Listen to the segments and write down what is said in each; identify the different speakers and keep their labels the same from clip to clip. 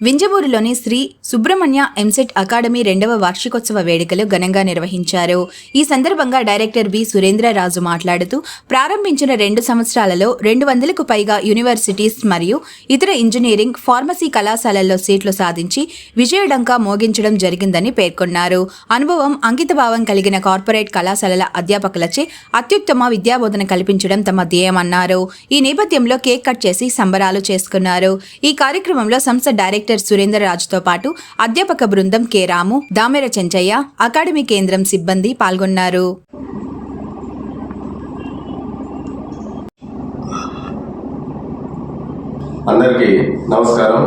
Speaker 1: వింజమూరులోని Sri Subrahmanya EAMCET academy రెండవ వార్షికోత్సవ వేడుకలు ఘనంగా నిర్వహించారు. ఈ సందర్భంగా డైరెక్టర్ బి. సురేంద్రరాజు మాట్లాడుతూ ప్రారంభించిన రెండు సంవత్సరాలలో రెండు వందలకు పైగా యూనివర్సిటీస్ మరియు ఇతర ఇంజనీరింగ్ ఫార్మసీ కళాశాలల్లో సీట్లు సాధించి విజయడంకా మోగించడం జరిగిందని పేర్కొన్నారు. అనుభవం అంకితభావం కలిగిన కార్పొరేట్ కళాశాలల అధ్యాపకులచే అత్యుత్తమ విద్యాబోధన కల్పించడం తమ ధ్యేయమన్నారు. ఈ నేపథ్యంలో కేక్ కట్ చేసి సంబరాలు చేసుకున్నారు. ఈ కార్యక్రమంలో సంస్థ డైరెక్టర్ సురేందర్ రాజుతో పాటు అధ్యాపక బృందం కె. రాము దామెర చెంచయ్య అకాడమీ కేంద్రం సిబ్బంది పాల్గొన్నారు.
Speaker 2: అందరికీ నమస్కారం.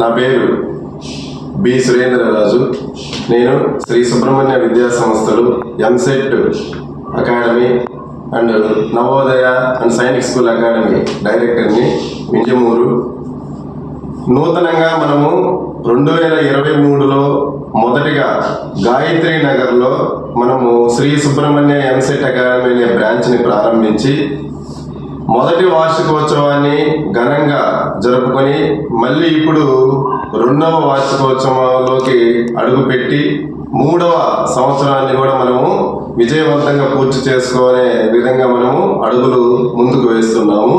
Speaker 2: నా పేరు బి. సురేంద్రరాజు నేను శ్రీ సుబ్రహ్మణ్య విద్యా సంస్థలు EAMCET academy and Navodaya and Sainik school academy డైరెక్టర్ని మింజమూరు నూతనంగా మనము రెండు వేల ఇరవై మూడులో మొదటిగా గాయత్రి నగర్లో మనము శ్రీ సుబ్రహ్మణ్య ఎంసెట్ అకాడమీ అనే బ్రాంచ్ని ప్రారంభించి మొదటి వార్షికోత్సవాన్ని ఘనంగా జరుపుకొని మళ్ళీ ఇప్పుడు రెండవ వార్షికోత్సవంలోకి అడుగుపెట్టి మూడవ సంవత్సరాన్ని కూడా మనము విజయవంతంగా పూర్తి చేసుకునే విధంగా మనము అడుగులు ముందుకు వేస్తున్నాము.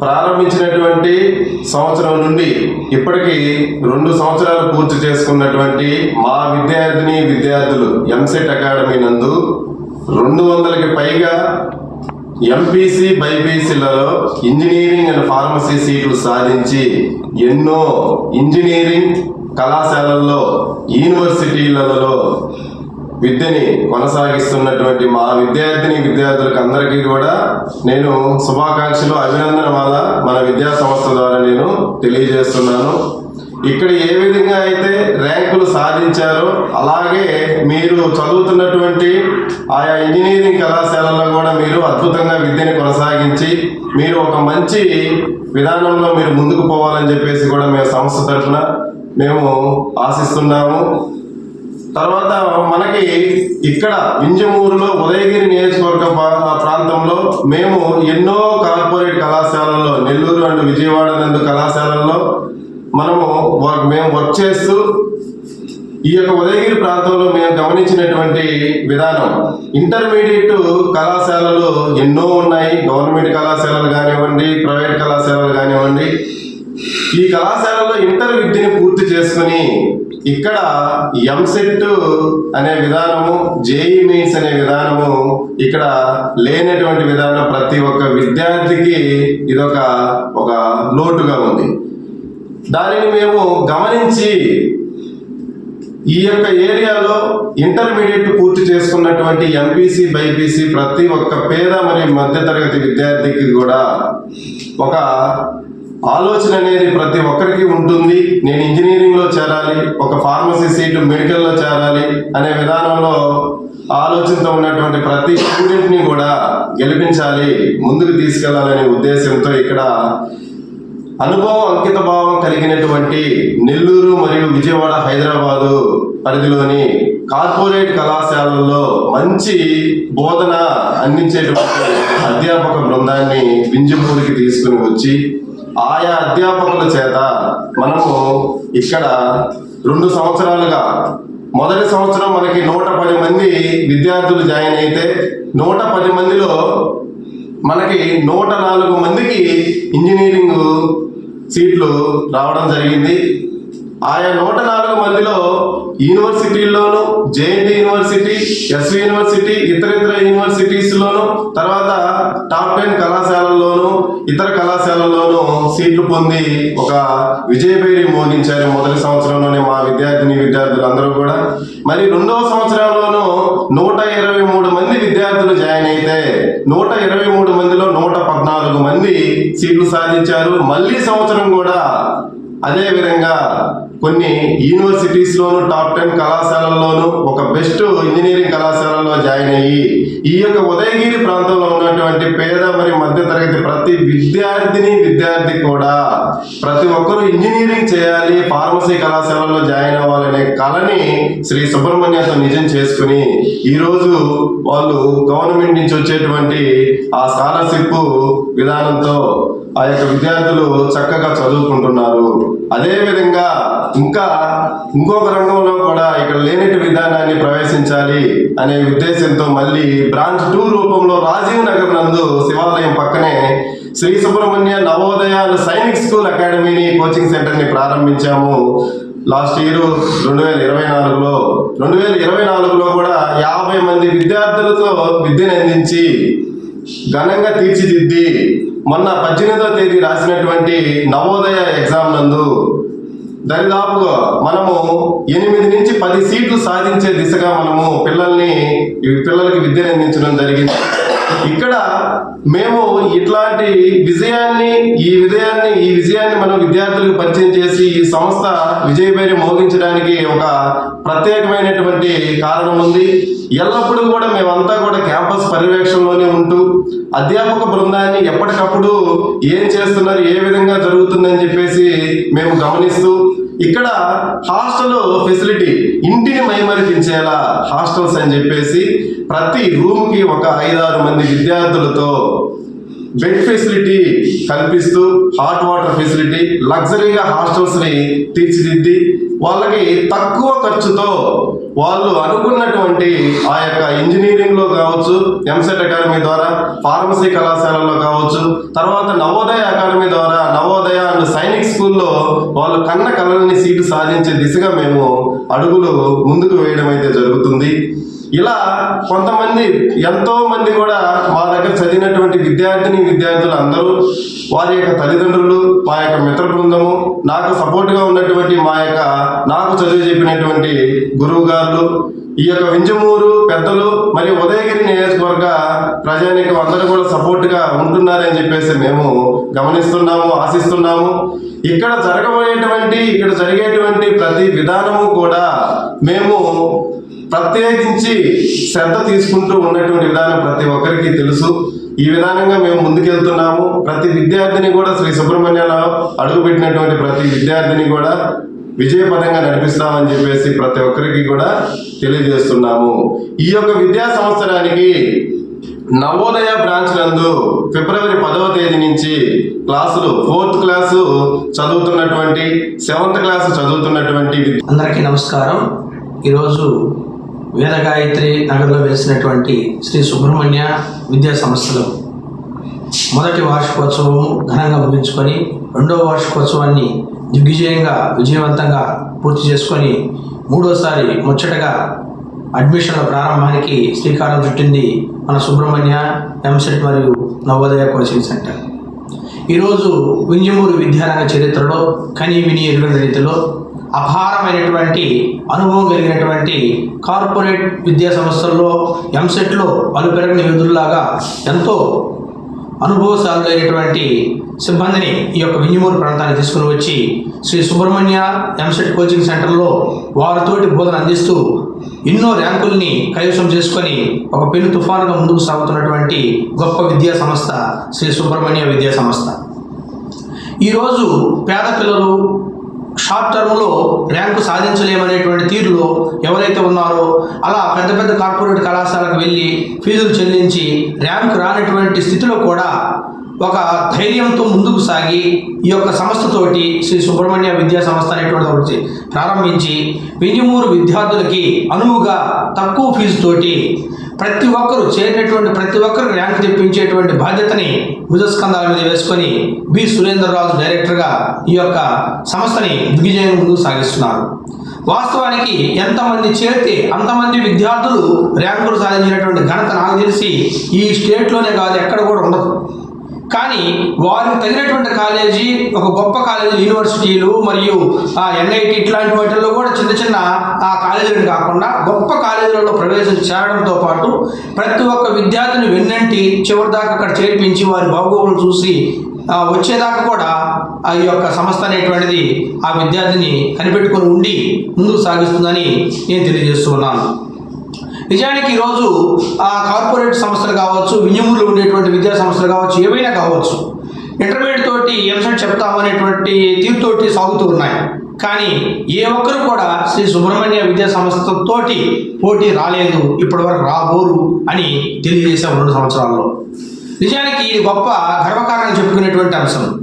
Speaker 2: ప్రారంభించినటువంటి సంవత్సరం నుండి ఇప్పటికీ రెండు సంవత్సరాలు పూర్తి చేసుకున్నటువంటి మా విద్యార్థిని విద్యార్థులు ఎంసెట్ అకాడమీ నందు రెండు వందలకి పైగా ఎంపీసీ బైపీసీలలో ఇంజనీరింగ్ అండ్ ఫార్మసీ సీట్లు సాధించి ఎన్నో ఇంజనీరింగ్ కళాశాలల్లో యూనివర్సిటీలలో విద్యని కొనసాగిస్తున్నటువంటి మా విద్యార్థిని విద్యార్థులకు అందరికీ కూడా నేను శుభాకాంక్షలు అభినందన అభినందనమాల మన విద్యా సంస్థ ద్వారా నేను తెలియజేస్తున్నాను. ఇక్కడ ఏ విధంగా అయితే ర్యాంకులు సాధించారో అలాగే మీరు చదువుతున్నటువంటి ఆయా ఇంజనీరింగ్ కళాశాలలో కూడా మీరు అద్భుతంగా విద్యని కొనసాగించి మీరు ఒక మంచి విధానంలో మీరు ముందుకు పోవాలని చెప్పేసి కూడా మేము సంస్థ తరఫున మేము ఆశిస్తున్నాము. తర్వాత మనకి ఇక్కడ వింజమూరులో ఉదయగిరి నియోజకవర్గ ప్రాంతంలో మేము ఎన్నో కార్పొరేట్ కళాశాలల్లో నెల్లూరు అండ్ విజయవాడ నందు కళాశాలల్లో మనము మేము వర్క్ చేస్తూ ఈ యొక్క ఉదయగిరి ప్రాంతంలో మేము గమనించినటువంటి విధానం. ఇంటర్మీడియట్ కళాశాలలు ఎన్నో ఉన్నాయి. గవర్నమెంట్ కళాశాలలు కానివ్వండి ప్రైవేట్ కళాశాలలు కానివ్వండి. ఈ కళాశాలలో ఇంటర్ విద్యని పూర్తి చేసుకుని ఇక్కడ ఎంసెట్ అనే విధానము జేఈ మెయిన్స్ అనే విధానము ఇక్కడ లేనటువంటి విధానం ప్రతి ఒక్క విద్యార్థికి ఇదొక ఒక లోటుగా ఉంది. దానిని మేము గమనించి ఈ యొక్క ఏరియాలో ఇంటర్మీడియట్ పూర్తి చేసుకున్నటువంటి ఎంపీసీ బైపీసీ ప్రతి ఒక్క పేద మరియు మధ్యతరగతి విద్యార్థికి కూడా ఒక ఆలోచన అనేది ప్రతి ఒక్కరికి ఉంటుంది. నేను ఇంజనీరింగ్లో చేరాలి ఒక ఫార్మసీ సీటు మెడికల్లో చేరాలి అనే విధానంలో ఆలోచనతో ఉన్నటువంటి ప్రతి స్టూడెంట్ని కూడా గెలిపించాలి ముందుకు తీసుకెళ్ళాలనే ఉద్దేశంతో ఇక్కడ అనుభవం అంకిత భావం కలిగినటువంటి నెల్లూరు మరియు విజయవాడ హైదరాబాదు పరిధిలోని కార్పొరేట్ కళాశాలల్లో మంచి బోధన అందించేటువంటి అధ్యాపక బృందాన్ని బింజపూరికి తీసుకుని వచ్చి ఆయా అధ్యాపకుల చేత మనము ఇక్కడ రెండు సంవత్సరాలుగా మొదటి సంవత్సరం మనకి నూట పది మంది విద్యార్థులు జాయిన్ అయితే నూట పది మందిలో మనకి నూట నాలుగు మందికి ఇంజనీరింగ్ సీట్లు రావడం జరిగింది. ఆయా నూట నాలుగు మందిలో యూనివర్సిటీల్లోనూ జేఎన్టీ యూనివర్సిటీ ఎస్వి యూనివర్సిటీ ఇతర ఇతర యూనివర్సిటీస్లోను తర్వాత టాప్ టెన్ కళాశాలల్లోనూ ఇతర కళాశాలల్లోనూ సీట్లు పొంది ఒక విజయభేరి మోగించారు మొదటి సంవత్సరంలోనే మా విద్యార్థిని విద్యార్థులు అందరూ కూడా. మరి రెండవ సంవత్సరంలోనూ నూట ఇరవై మూడు మంది విద్యార్థులు జాయిన్ అయితే నూట ఇరవై మూడు మందిలో నూట పద్నాలుగు మంది సీట్లు సాధించారు. మళ్ళీ సంవత్సరం కూడా అదేవిధంగా కొన్ని యూనివర్సిటీస్లోను టాప్ టెన్ కళాశాలల్లోనూ ఒక బెస్ట్ ఇంజనీరింగ్ కళాశాలలో జాయిన్ అయ్యి ఈ యొక్క ఉదయగిరి ప్రాంతంలో ఉన్నటువంటి పేద మరియు మధ్యతరగతి ప్రతి విద్యార్థిని విద్యార్థి కూడా ప్రతి ఒక్కరూ ఇంజనీరింగ్ చేయాలి ఫార్మసీ కళాశాలలో జాయిన్ అవ్వాలనే కళని శ్రీ సుబ్రహ్మణ్యతో నిజం చేసుకుని ఈరోజు వాళ్ళు గవర్నమెంట్ నుంచి వచ్చేటువంటి ఆ స్కాలర్షిప్ విధానంతో ఆ యొక్క విద్యార్థులు చక్కగా చదువుకుంటున్నారు. అదేవిధంగా ఇంకా ఇంకొక రంగంలో కూడా ఇక్కడ లేనటి విధానాన్ని ప్రవేశించాలి అనే ఉద్దేశంతో మళ్ళీ బ్రాంచ్ టూ రూపంలో రాజీవ్ నగర్ నందు శివాలయం పక్కనే శ్రీ సుబ్రహ్మణ్య నవోదయ సైనిక్ స్కూల్ అకాడమీని కోచింగ్ సెంటర్ని ప్రారంభించాము. లాస్ట్ ఇయర్ రెండు వేల ఇరవై నాలుగులో రెండు వేల ఇరవై నాలుగులో కూడా యాభై మంది విద్యార్థులతో విద్యను అందించి ఘనంగా తీర్చిదిద్ది మొన్న పద్దెనిమిదో తేదీ రాసినటువంటి నవోదయ ఎగ్జామ్ నందు దరిదాపుగా మనము ఎనిమిది నుంచి పది సీట్లు సాధించే దిశగా మనము పిల్లల్ని పిల్లలకి విద్యను అందించడం జరిగింది. ఇక్కడ మేము ఇట్లాంటి విజయాన్ని ఈ విజయాన్ని ఈ విజయాన్ని మనం విద్యార్థులకు పరిచయం చేసి ఈ సంస్థ విజయపేరి మోగించడానికి ఒక ప్రత్యేకమైనటువంటి కారణం ఉంది. ఎల్లప్పుడూ కూడా మేమంతా కూడా క్యాంపస్ పర్యవేక్షణలోనే ఉంటూ అధ్యాపక బృందాన్ని ఎప్పటికప్పుడు ఏం చేస్తున్నారు ఏ విధంగా జరుగుతుందని చెప్పేసి మేము గమనిస్తూ ఇక్కడ హాస్టల్ ఫెసిలిటీ ఇంటిని మైమరిపించేలా హాస్టల్స్ అని చెప్పేసి ప్రతి రూమ్కి ఒక ఐదారు మంది విద్యార్థులతో బెడ్ ఫెసిలిటీ కల్పిస్తూ హాట్ వాటర్ ఫెసిలిటీ లగ్జరీగా హాస్టల్స్ని తీర్చిదిద్ది వాళ్ళకి తక్కువ ఖర్చుతో వాళ్ళు అనుకున్నటువంటి ఆ యొక్క ఇంజనీరింగ్లో కావచ్చు ఎంసెట్ అకాడమీ ద్వారా ఫార్మసీ కళాశాలలో కావచ్చు తర్వాత నవోదయ అకాడమీ ద్వారా నవోదయ అండ్ సైనిక్ స్కూల్లో వాళ్ళు కన్న కళలని సీటు సాధించే దిశగా మేము అడుగులు ముందుకు వేయడం అయితే జరుగుతుంది. ఇలా కొంతమంది ఎంతో మంది కూడా మా దగ్గర చదివినటువంటి విద్యార్థిని విద్యార్థులు అందరూ వారి యొక్క తల్లిదండ్రులు మా యొక్క మిత్ర బృందము నాకు సపోర్ట్గా ఉన్నటువంటి మా యొక్క నాకు చదువు చెప్పినటువంటి గురువు గారు ఈ యొక్క వింజమూరు పెద్దలు మరియు ఉదయగిరి నియోజకవర్గ ప్రజానికి అందరూ కూడా సపోర్ట్గా ఉంటున్నారని చెప్పేసి మేము గమనిస్తున్నాము ఆశిస్తున్నాము. ఇక్కడ జరగబోయేటువంటి ఇక్కడ జరిగేటువంటి ప్రతి విధానము కూడా మేము ప్రత్యేకించి శ్రద్ధ తీసుకుంటూ ఉన్నటువంటి విధానం ప్రతి ఒక్కరికి తెలుసు. ఈ విధానంగా మేము ముందుకెళ్తున్నాము. ప్రతి విద్యార్థిని కూడా శ్రీ సుబ్రహ్మణ్యంలో అడుగుపెట్టినటువంటి ప్రతి విద్యార్థిని కూడా విజయపదంగా నడిపిస్తామని చెప్పేసి ప్రతి ఒక్కరికి కూడా తెలియజేస్తున్నాము. ఈ యొక్క విద్యా సంవత్సరానికి నవోదయ బ్రాంచ్ నందు ఫిబ్రవరి పదవ తేదీ నుంచి క్లాసులు ఫోర్త్ క్లాసు చదువుతున్నటువంటి సెవెంత్ క్లాసు చదువుతున్నటువంటి
Speaker 3: అందరికీ నమస్కారం. ఈరోజు వేద గాయత్రి నగర్లో వేసినటువంటి శ్రీ సుబ్రహ్మణ్య విద్యా సంస్థలో మొదటి వార్షికోత్సవం ఘనంగా ముగించుకొని రెండవ వార్షికోత్సవాన్ని దిగ్విజయంగా విజయవంతంగా పూర్తి చేసుకొని మూడోసారి ముచ్చటగా అడ్మిషన్ల ప్రారంభానికి శ్రీకారం చుట్టింది మన సుబ్రహ్మణ్య ఎంసెట్ మరియు నవోదయ కోచింగ్ సెంటర్. ఈరోజు వింజమూరు విద్యారంగ చరిత్రలో కని విని ఎరుగని రీతిలో అపారమైనటువంటి అనుభవం కలిగినటువంటి కార్పొరేట్ విద్యా సంస్థల్లో ఎంసెట్లో అలుపెరగని విధుల్లాగా ఎంతో అనుభవశాలులైనటువంటి సిబ్బందిని ఈ యొక్క వింజమూరు ప్రాంతానికి తీసుకుని వచ్చి శ్రీ సుబ్రహ్మణ్య ఎంసెట్ కోచింగ్ సెంటర్లో వారితోటి బోధన అందిస్తూ ఎన్నో ర్యాంకుల్ని కైవసం చేసుకొని ఒక పెను తుఫానుగా ముందుకు సాగుతున్నటువంటి గొప్ప విద్యా సంస్థ శ్రీ సుబ్రహ్మణ్య విద్యా సంస్థ. ఈరోజు పేద పిల్లలు షార్ట్ టర్మ్లో ర్యాంకు సాధించలేమనేటువంటి తీరులో ఎవరైతే ఉన్నారో అలా పెద్ద పెద్ద కార్పొరేట్ కళాశాలకు వెళ్ళి ఫీజులు చెల్లించి ర్యాంకు రానటువంటి స్థితిలో కూడా ఒక ధైర్యంతో ముందుకు సాగి ఈ యొక్క సంస్థతోటి శ్రీ సుబ్రహ్మణ్య విద్యా సంస్థ అనేటువంటి ఒకటి ప్రారంభించి వింజమూరు విద్యార్థులకి అనువుగా తక్కువ ఫీజుతోటి ప్రతి ఒక్కరు చేరినటువంటి ప్రతి ఒక్కరు ర్యాంక్ తెప్పించేటువంటి బాధ్యతని భుజస్కంధాల మీద వేసుకొని బి. సురేంద్రరాజు డైరెక్టర్గా ఈ యొక్క సంస్థని దిగ్విజయం ముందుకు సాగిస్తున్నారు. వాస్తవానికి ఎంతమంది చేరితే అంతమంది విద్యార్థులు ర్యాంకులు సాధించినటువంటి ఘనత నాకు తెలిసి ఈ స్టేట్లోనే కాదు ఎక్కడ కూడా ఉండదు. కానీ వారికి తగినటువంటి కాలేజీ ఒక గొప్ప కాలేజీ యూనివర్సిటీలు మరియు ఎన్ఐటి ఇట్లాంటి వాటిల్లో కూడా చిన్న చిన్న ఆ కాలేజీలను కాకుండా గొప్ప కాలేజీలలో ప్రవేశం చేయడంతో పాటు ప్రతి ఒక్క విద్యార్థిని వెన్నంటి చివరి దాకా అక్కడ చేర్పించి వారి బాగోగులు చూసి వచ్చేదాకా కూడా ఆ యొక్క సంస్థ అనేటువంటిది ఆ విద్యార్థిని కనిపెట్టుకొని ఉండి ముందుకు సాగిస్తుందని నేను తెలియజేస్తున్నాను. నిజానికి ఈరోజు ఆ కార్పొరేట్ సంస్థలు కావచ్చు వినియములు ఉండేటువంటి విద్యా సంస్థలు కావచ్చు ఏవైనా కావచ్చు ఇంటర్మీడియట్ తోటి ఎంసెట్ చెప్తామనేటువంటి తీరుతోటి సాగుతూ ఉన్నాయి. కానీ ఏ ఒక్కరు కూడా శ్రీ సుబ్రహ్మణ్య విద్యా సంస్థతోటి పోటీ రాలేదు ఇప్పటివరకు రాబోరు అని తెలియజేశాం రెండు సంవత్సరాల్లో. నిజానికి ఇది గొప్ప గర్వకారణం చెప్పుకునేటువంటి అంశం.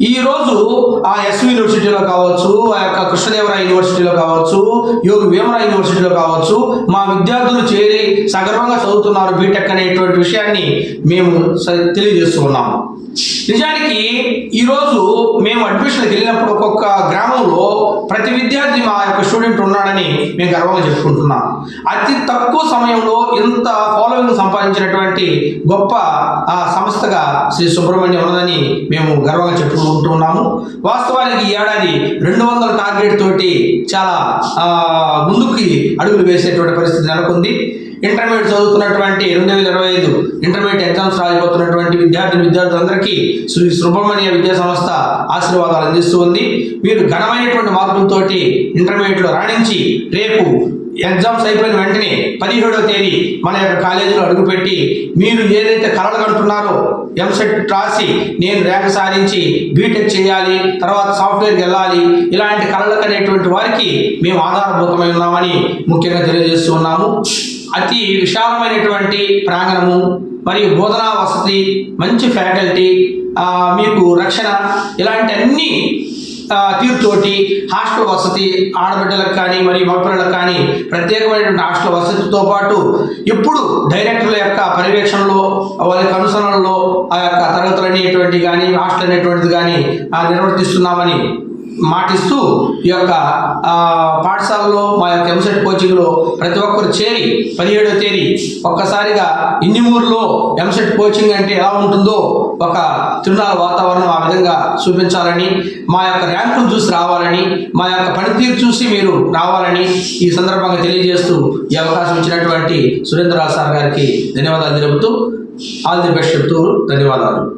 Speaker 3: ఈ రోజు ఆ ఎస్వి యూనివర్సిటీలో కావచ్చు ఆ యొక్క కృష్ణదేవరాయ యూనివర్సిటీలో కావచ్చు యోగి వేమరాయ యూనివర్సిటీలో కావచ్చు మా విద్యార్థులు చేరి సగర్వంగా చదువుతున్నారు బీటెక్ అనేటువంటి విషయాన్ని మేము స- నిజానికి ఈరోజు మేము అడ్మిషన్కి వెళ్ళినప్పుడు ఒక్కొక్క గ్రామంలో ప్రతి విద్యార్థి మా యొక్క స్టూడెంట్ ఉన్నాడని మేము గర్వంగా చెప్పుకుంటున్నాం. అతి తక్కువ సమయంలో ఇంత ఫాలోయింగ్ సంపాదించినటువంటి గొప్ప ఆ సంస్థగా శ్రీ సుబ్రహ్మణ్యం ఉన్నదని మేము గర్వంగా చెప్పుకుంటున్నాము. వాస్తవానికి ఈ ఏడాది రెండు వందల టార్గెట్ తోటి చాలా ముందుకి అడుగులు వేసేటువంటి పరిస్థితి నెలకొంది. ఇంటర్మీడియట్ చదువుతున్నటువంటి రెండు వేల ఇరవై ఐదు ఇంటర్మీడియట్ ఎగ్జామ్స్ రాయిపోతున్నటువంటి విద్యార్థిని విద్యార్థులందరికీ శ్రీ సుబ్రహ్మణ్య విద్యా సంస్థ ఆశీర్వాదాలు అందిస్తూ ఉంది. మీరు ఘనమైనటువంటి మార్కులతోటి ఇంటర్మీడియట్లో రాణించి రేపు ఎగ్జామ్స్ అయిపోయిన వెంటనే పదిహేడవ తేదీ మన యొక్క కాలేజీలో అడుగుపెట్టి మీరు ఏదైతే కలలు కంటున్నారో ఎంసెట్ రాసి నేను ర్యాంక్ సాధించి బీటెక్ చేయాలి తర్వాత సాఫ్ట్వేర్కి వెళ్ళాలి ఇలాంటి కళలకు అనేటువంటి వారికి మేము ఆధారభూతమై ఉన్నామని ముఖ్యంగా తెలియజేస్తూ ఉన్నాము. అతి విశాలమైనటువంటి ప్రాంగణము మరియు బోధనా వసతి మంచి ఫ్యాకల్టీ మీకు రక్షణ ఇలాంటి అన్ని ఆ, తీరుతోటి హాస్టల్ వసతి ఆడబిడ్డలకు కానీ మరియు మగపిల్లలకు కానీ ప్రత్యేకమైనటువంటి హాస్టల్ వసతితో పాటు ఎప్పుడు డైరెక్టర్ల యొక్క పర్యవేక్షణలో వాళ్ళ అనుసరణలో ఆ యొక్క తరగతులు అనేటువంటి కానీ హాస్టల్ అనేటువంటిది కానీ నిర్వర్తిస్తున్నామని మాటిస్తూ ఈ యొక్క పాఠశాలలో మా యొక్క ఎంసెట్ కోచింగ్లో ప్రతి ఒక్కరు చేరి పదిహేడవ తేదీ ఒక్కసారిగా ఇన్నిమూరులో ఎంసెట్ కోచింగ్ అంటే ఎలా ఉంటుందో ఒక తిరునాళ్ళ వాతావరణం ఆ విధంగా చూపించాలని మా యొక్క ర్యాంకులు చూసి రావాలని మా యొక్క పనితీరు చూసి మీరు రావాలని ఈ సందర్భంగా తెలియజేస్తూ ఈ అవకాశం ఇచ్చినటువంటి సురేంద్రరావు సార్ గారికి ధన్యవాదాలు తెలుపుతూ ఆల్ ది బెస్ట్ చెప్తూ ధన్యవాదాలు.